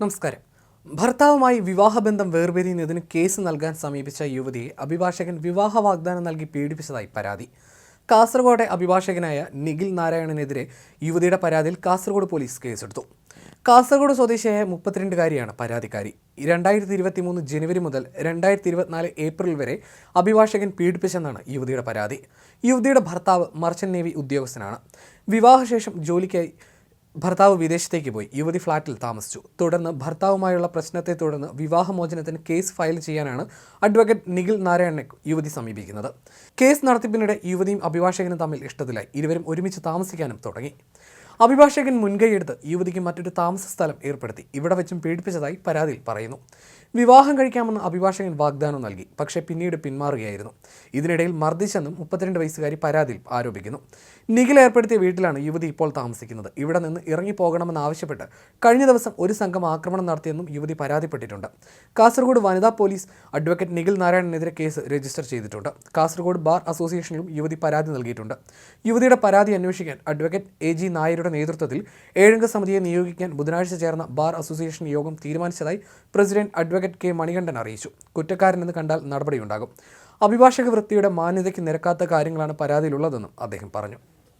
നമസ്കാരം. ഭർത്താവുമായി വിവാഹബന്ധം വേർപിരിയുന്നതിന് കേസ് നൽകാൻ സമീപിച്ച യുവതിയെ അഭിഭാഷകൻ വിവാഹ വാഗ്ദാനം നൽകി പീഡിപ്പിച്ചതായി പരാതി. കാസർഗോഡ് അഭിഭാഷകനായ നിഖിൽ നാരായണനെതിരെ യുവതിയുടെ പരാതിയിൽ കാസർഗോഡ് പോലീസ് കേസെടുത്തു. കാസർഗോഡ് സ്വദേശിയായ മുപ്പത്തിരണ്ടുകാരിയാണ് പരാതിക്കാരി. രണ്ടായിരത്തി ഇരുപത്തി മൂന്ന് ജനുവരി മുതൽ രണ്ടായിരത്തി ഇരുപത്തിനാല് ഏപ്രിൽ വരെ അഭിഭാഷകൻ പീഡിപ്പിച്ചെന്നാണ് യുവതിയുടെ പരാതി. യുവതിയുടെ ഭർത്താവ് മർച്ചന്റ് നേവി ഉദ്യോഗസ്ഥനാണ്. വിവാഹശേഷം ജോലിക്കായി ഭർത്താവ് വിദേശത്തേക്ക് പോയി. യുവതി ഫ്ളാറ്റിൽ താമസിച്ചു. തുടർന്ന് ഭർത്താവുമായുള്ള പ്രശ്നത്തെ തുടർന്ന് വിവാഹമോചനത്തിന് കേസ് ഫയൽ ചെയ്യാനാണ് അഡ്വക്കേറ്റ് നിഖിൽ നാരായണനെ യുവതി സമീപിക്കുന്നത്. കേസ് നടത്തിപ്പിനിടെ യുവതിയും അഭിഭാഷകനും തമ്മിൽ ഇഷ്ടത്തിലായി. ഇരുവരും ഒരുമിച്ച് താമസിക്കാനും തുടങ്ങി. അഭിഭാഷകൻ മുൻകൈയെടുത്ത് യുവതിക്ക് മറ്റൊരു താമസ സ്ഥലം ഏർപ്പെടുത്തി. ഇവിടെ വെച്ചും പീഡിപ്പിച്ചതായി പരാതിയിൽ പറയുന്നു. വിവാഹം കഴിക്കാമെന്ന് അഭിഭാഷകൻ വാഗ്ദാനം നൽകി. പക്ഷേ പിന്നീട് പിന്മാറുകയായിരുന്നു. ഇതിനിടയിൽ മർദ്ദിച്ചെന്നും മുപ്പത്തിരണ്ട് വയസ്സുകാരി പരാതിയിൽ ആരോപിക്കുന്നു. നിഖിൽ ഏർപ്പെടുത്തിയ വീട്ടിലാണ് യുവതി ഇപ്പോൾ താമസിക്കുന്നത്. ഇവിടെ നിന്ന് ഇറങ്ങിപ്പോകണമെന്ന് ആവശ്യപ്പെട്ട് കഴിഞ്ഞ ദിവസം ഒരു സംഘം ആക്രമണം നടത്തിയെന്നും യുവതി പരാതിപ്പെട്ടിട്ടുണ്ട്. കാസർഗോഡ് വനിതാ പോലീസ് അഡ്വക്കേറ്റ് നിഖിൽ നാരായണനെതിരെ കേസ് രജിസ്റ്റർ ചെയ്തിട്ടുണ്ട്. കാസർഗോഡ് ബാർ അസോസിയേഷനിലും യുവതി പരാതി നൽകിയിട്ടുണ്ട്. യുവതിയുടെ പരാതി അന്വേഷിക്കാൻ അഡ്വക്കേറ്റ് എ ജി നായരുടെ നേതൃത്വത്തിൽ ഏഴംഗ സമിതിയെ നിയോഗിക്കാൻ ബുധനാഴ്ച ചേർന്ന ബാർ അസോസിയേഷൻ യോഗം തീരുമാനിച്ചതായി പ്രസിഡന്റ് അഡ്വക്കേറ്റ് കെ മണികണ്ഠൻ അറിയിച്ചു. കുറ്റക്കാരനെന്ന് കണ്ടാൽ നടപടിയുണ്ടാകും. അഭിഭാഷക വൃത്തിയുടെ മാന്യതയ്ക്ക് നിരക്കാത്ത കാര്യങ്ങളാണ് പരാതിയിലുള്ളതെന്നും അദ്ദേഹം പറഞ്ഞു.